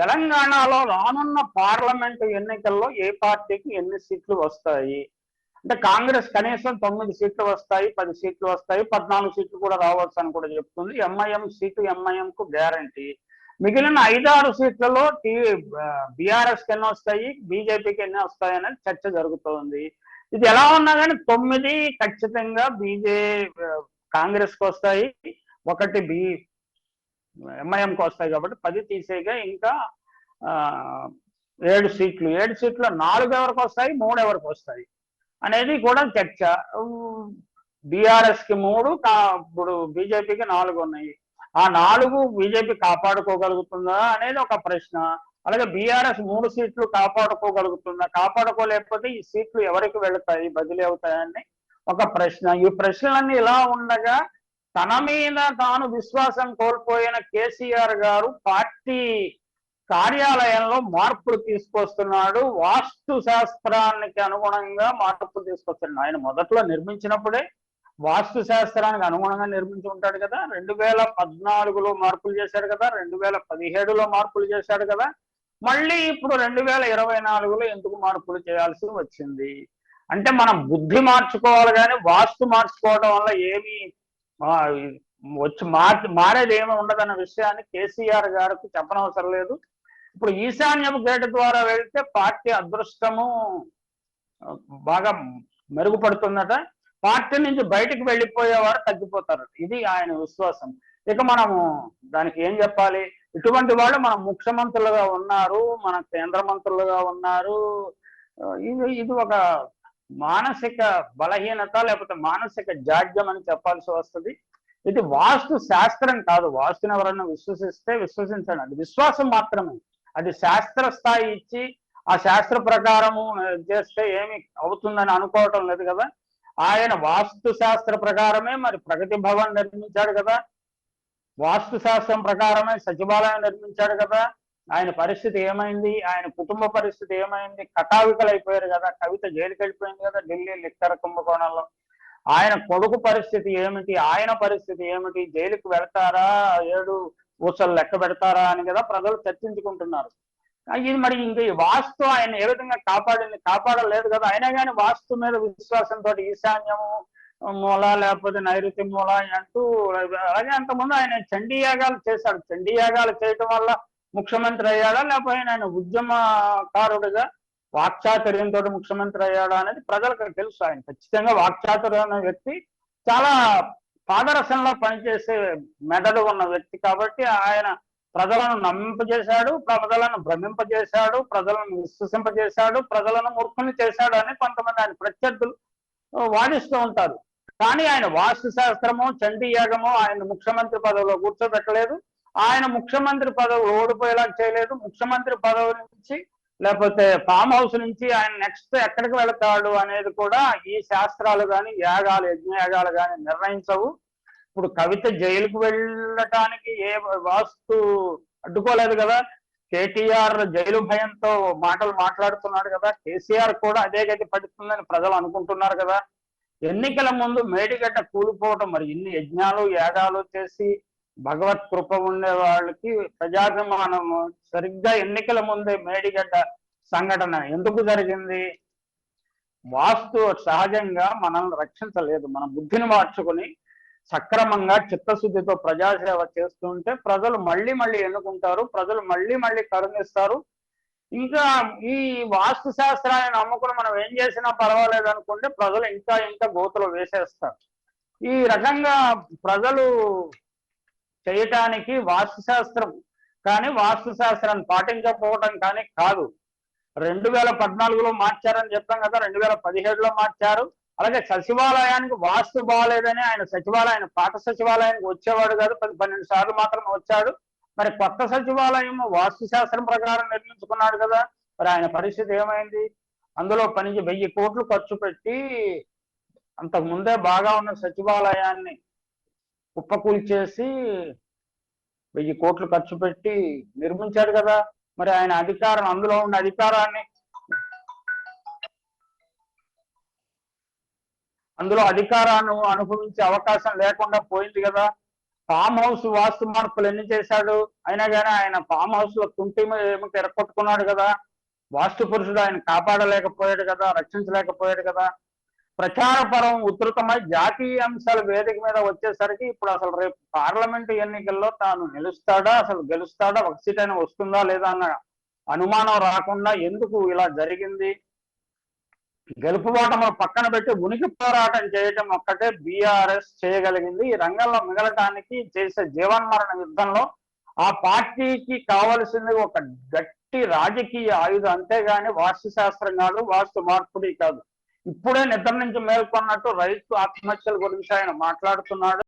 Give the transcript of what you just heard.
తెలంగాణలో రానున్న పార్లమెంటు ఎన్నికల్లో ఏ పార్టీకి ఎన్ని సీట్లు వస్తాయి? అంటే కాంగ్రెస్ కనీసం తొమ్మిది సీట్లు వస్తాయి పది సీట్లు వస్తాయి పద్నాలుగు సీట్లు కూడా రావచ్చు అని కూడా చెప్తుంది. ఎంఐఎం సీటు ఎంఐఎం కు గ్యారంటీ మిగిలిన ఐదారు సీట్లలో టీ బీఆర్ఎస్కి ఎన్ని వస్తాయి? బీజేపీకి ఎన్ని వస్తాయి అనేది చర్చ జరుగుతోంది. ఇది ఎలా ఉన్నా కానీ తొమ్మిది ఖచ్చితంగా బీజే కాంగ్రెస్కు వస్తాయి ఒకటి బి ఎంఐఎంకి వస్తాయి కాబట్టి పది తీసేగా ఇంకా ఏడు సీట్లు. ఏడు సీట్లు నాలుగు ఎవరికి వస్తాయి? మూడు ఎవరికి వస్తాయి? అనేది కూడా చర్చ. బీఆర్ఎస్కి మూడు ఇప్పుడు బీజేపీకి నాలుగు ఉన్నాయి. ఆ నాలుగు బీజేపీ కాపాడుకోగలుగుతుందా అనేది ఒక ప్రశ్న. అలాగే బీఆర్ఎస్ మూడు సీట్లు కాపాడుకోగలుగుతుందా? కాపాడుకోలేకపోతే ఈ సీట్లు ఎవరికి వెళతాయి? బదిలీ అవుతాయని ఒక ప్రశ్న. ఈ ప్రశ్నలన్నీ ఇలా ఉండగా తన మీద తాను విశ్వాసం కోల్పోయిన కేసీఆర్ గారు పార్టీ కార్యాలయంలో మార్పులు తీసుకొస్తున్నాడు. వాస్తు శాస్త్రానికి అనుగుణంగా మార్పులు తీసుకొస్తున్నాడు. ఆయన మొదట్లో నిర్మించినప్పుడే వాస్తు శాస్త్రానికి అనుగుణంగా నిర్మించి ఉంటాడు కదా. రెండు వేల పద్నాలుగులో మార్పులు చేశాడు కదా. రెండు వేల పదిహేడులో మార్పులు చేశాడు కదా. మళ్ళీ ఇప్పుడు రెండు వేల ఇరవై నాలుగులో ఎందుకు మార్పులు చేయాల్సి వచ్చింది? అంటే మనం బుద్ధి మార్చుకోవాలి కానీ వాస్తు మార్చుకోవడం వల్ల ఏమీ వచ్చి మార్ మారేది ఏమి ఉండదన్న విషయాన్ని కేసీఆర్ గారికి చెప్పనవసరం లేదు. ఇప్పుడు ఈశాన్యపు గేట్ ద్వారా వెళ్తే పార్టీ అదృష్టము బాగా మెరుగుపడుతుందట. పార్టీ నుంచి బయటికి వెళ్ళిపోయేవారు తగ్గిపోతారు. ఇది ఆయన విశ్వాసం. ఇక మనము దానికి ఏం చెప్పాలి? ఇటువంటి వాళ్ళు మన ముఖ్యమంత్రులుగా ఉన్నారు మన కేంద్ర మంత్రులుగా ఉన్నారు. ఇది ఇది ఒక మానసిక బలహీనత లేకపోతే మానసిక జాడ్యం అని చెప్పాల్సి వస్తుంది. ఇది వాస్తు శాస్త్రం కాదు. వాస్తుని ఎవరన్నా విశ్వసిస్తే విశ్వసించండి. అది విశ్వాసం మాత్రమే. అది శాస్త్ర స్థాయి ఇచ్చి ఆ శాస్త్ర ప్రకారము చేస్తే ఏమి అవుతుందని అనుకోవటం లేదు కదా. ఆయన వాస్తు శాస్త్ర ప్రకారమే మరి ప్రగతి భవన్ నిర్మించాడు కదా. వాస్తు శాస్త్రం ప్రకారమే సచివాలయం నిర్మించాడు కదా. ఆయన పరిస్థితి ఏమైంది? ఆయన కుటుంబ పరిస్థితి ఏమైంది? కటావికలైపోయారు కదా. కవిత జైలుకి వెళ్ళిపోయింది కదా ఢిల్లీ లిక్కర కుంభకోణంలో. ఆయన కొడుకు పరిస్థితి ఏమిటి? ఆయన పరిస్థితి ఏమిటి? జైలుకి వెళ్తారా? ఏడు ఊసలు లెక్క పెడతారా అని కదా ప్రజలు చర్చించుకుంటున్నారు. ఇది మరి ఇంక ఈ వాస్తు ఆయన ఏ విధంగా కాపాడింది? కాపాడలేదు కదా. అయినా కానీ వాస్తు మీద విశ్వాసంతో ఈశాన్యము మూల లేకపోతే నైరుతి మూల అంటూ అలాగే అంతకుముందు ఆయన చండీయాగాలు చేశాడు. చండీయాగాలు చేయటం వల్ల ముఖ్యమంత్రి అయ్యాడా? లేకపోతే ఆయన ఉద్యమకారుడిగా వాక్చాతుర్యంతో ముఖ్యమంత్రి అయ్యాడా అనేది ప్రజలకు తెలుసు ఆయన. ఖచ్చితంగా వాక్చాతుర్యం అనే వ్యక్తి చాలా పాదరసంలో పనిచేసే మెదడు ఉన్న వ్యక్తి కాబట్టి ఆయన ప్రజలను నమ్మింపజేశాడు ప్రజలను భ్రమింపజేశాడు ప్రజలను విశ్వసింపజేశాడు ప్రజలను మూర్ఖుని చేశాడు అని కొంతమంది ఆయన ప్రత్యర్థులు వాదిస్తూ ఉంటారు. కానీ ఆయన వాస్తు శాస్త్రము చండీ యాగము ఆయన ముఖ్యమంత్రి పదవిలో కూర్చోబెట్టలేదు. ఆయన ముఖ్యమంత్రి పదవి ఓడిపోయేలా చేయలేదు. ముఖ్యమంత్రి పదవి నుంచి లేకపోతే ఫామ్ హౌస్ నుంచి ఆయన నెక్స్ట్ ఎక్కడికి వెళతాడు అనేది కూడా ఈ శాస్త్రాలు కానీ యాగాలు యజ్ఞయాగాలు కానీ నిర్ణయించవు. ఇప్పుడు కవిత జైలుకు వెళ్ళటానికి ఏ వాస్తు అడ్డుకోలేదు కదా. కేటీఆర్ జైలు భయంతో మాటలు మాట్లాడుతున్నాడు కదా. కేసీఆర్ కూడా అదే గతి పడుతుందని ప్రజలు అనుకుంటున్నారు కదా. ఎన్నికల ముందు మేడిగడ్డ కూలిపోవటం మరి ఇన్ని యజ్ఞాలు యాగాలు చేసి భగవత్ కృప ఉండే వాళ్ళకి ప్రజాభిమానము సరిగ్గా ఎన్నికల ముందే మేడిగడ్డ సంఘటన ఎందుకు జరిగింది? వాస్తు సహజంగా మనల్ని రక్షించలేదు. మన బుద్ధిని మార్చుకుని సక్రమంగా చిత్తశుద్ధితో ప్రజాసేవ చేస్తుంటే ప్రజలు మళ్ళీ మళ్ళీ ఎన్నుకుంటారు ప్రజలు మళ్ళీ మళ్ళీ కరుణిస్తారు. ఇంకా ఈ వాస్తు శాస్త్రాన్ని నమ్ముకుని మనం ఏం చేసినా పర్వాలేదు అనుకుంటే ప్రజలు ఇంకా ఇంకా గోతులు వేసేస్తారు. ఈ రకంగా ప్రజలు చేయటానికి వాస్తు శాస్త్రం కానీ వాస్తు శాస్త్రాన్ని పాటించకపోవటం కానీ కాదు. రెండు వేల పద్నాలుగులో మార్చారని చెప్పాం కదా రెండు వేల పదిహేడులో మార్చారు. అలాగే సచివాలయానికి వాస్తు బాగాలేదని ఆయన సచివాలయం పాత సచివాలయానికి వచ్చేవాడు కాదు. పది పన్నెండు సార్లు మాత్రం వచ్చాడు. మరి కొత్త సచివాలయం వాస్తు శాస్త్రం ప్రకారం నిర్మించుకున్నాడు కదా. మరి ఆయన పరిస్థితి ఏమైంది? అందులో పని వెయ్యి కోట్లు ఖర్చు పెట్టి అంతకు ముందే బాగా ఉన్న సచివాలయాన్ని కుప్పకూల్చేసి వెయ్యి కోట్లు ఖర్చు పెట్టి నిర్మించాడు కదా. మరి ఆయన అధికారం అందులో ఉన్న అధికారాన్ని అందులో అధికారాన్ని అనుభవించే అవకాశం లేకుండా పోయింది కదా. ఫామ్ హౌస్ వాస్తు మార్పులు ఎన్ని చేశాడు? అయినా కానీ ఆయన ఫామ్ హౌస్లో కుంటి ఏమి తెరకొట్టుకున్నాడు కదా. వాస్తు పురుషుడు ఆయన కాపాడలేకపోయాడు కదా రక్షించలేకపోయాడు కదా. ప్రచారపరం ఉధృతమై జాతీయ అంశాల వేదిక మీద వచ్చేసరికి ఇప్పుడు అసలు రేపు పార్లమెంటు ఎన్నికల్లో తాను నిలుస్తాడా అసలు గెలుస్తాడా ఒక సీట్ అయినా వస్తుందా లేదా అన్న అనుమానం రాకుండా ఎందుకు ఇలా జరిగింది? గెలుపు ఓటములు పక్కన పెట్టి ఉనికి పోరాటం చేయటం ఒక్కటే బీఆర్ఎస్ చేయగలిగింది. ఈ రంగంలో మిగలటానికి చేసే జీవన్మరణ యుద్ధంలో ఆ పార్టీకి కావలసింది ఒక గట్టి రాజకీయ ఆయుధం. అంతేగాని వాస్తు శాస్త్రం కాదు వాస్తు మార్పుడి కాదు. ఇప్పుడే నిద్ర నుంచి మేల్కొన్నట్టు రైతు ఆత్మహత్యల గురించి ఆయన మాట్లాడుతున్నాడు.